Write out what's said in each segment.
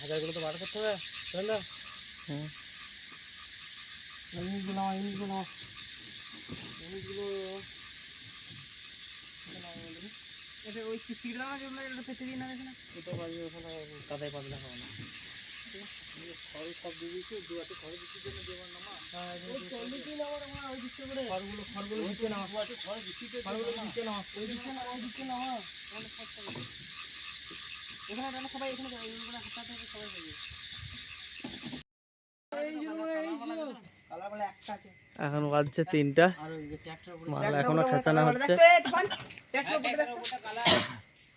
হাজারগুলো তো বার করতে হবে তাই না হুম। ইংলিশগুলো নাও ইংলিশগুলো ইংলিশগুলো এটা ওই চিকচিকিটা না যেগুলো এটা পেতে দিই না? এখানে দুটো বাজে ওখানে কাদায় পাতলা হবে না। খড় সব দিয়ে দিয়েছি দু হাতে খড় দিচ্ছি জন্য দেবার নামা। খড়গুলো খড়গুলো দিচ্ছে না। খড়গুলো দিচ্ছে না। ওই দিচ্ছে না ওই দিচ্ছে না। এখানে সবাই এখানে যাও এইগুলো হাতে হাতে সবাই যাবে কালার বলে একটা আছে। এখন বাজছে তিনটা। আর ওই যে ট্র্যাক্টর মাল এখনও খেঁচানো হচ্ছে।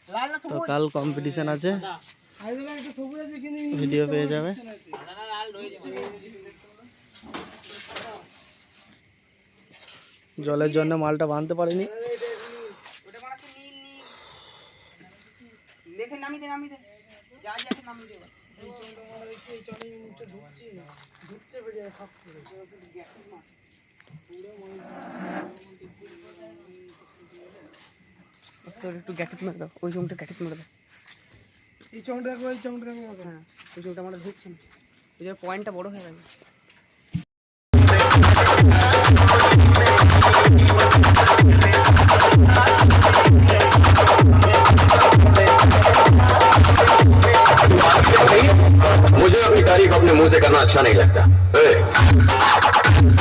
লাল তো কাল কম্পিটিশন আছে। ভিডিও পেয়ে যাবে। জলের জন্য মালটা বাঁধতে পারিনি। নীল দেখে নামিয়ে দে নামিয়ে দে। যা যা নামিয়ে দে। তোর একটু গ্যাটিস মেরে দাও ওই জমিটা গ্যাটিস মেরে দাও। এই চংটা দেখো এই চংটা দেখো। হ্যাঁ ওই জমিটা আমার ঢুকছে না। ওই জন্য পয়েন্টটা বড় হয়ে গেছে। तारीफ़ अपने मुँह से करना अच्छा नहीं लगता ए।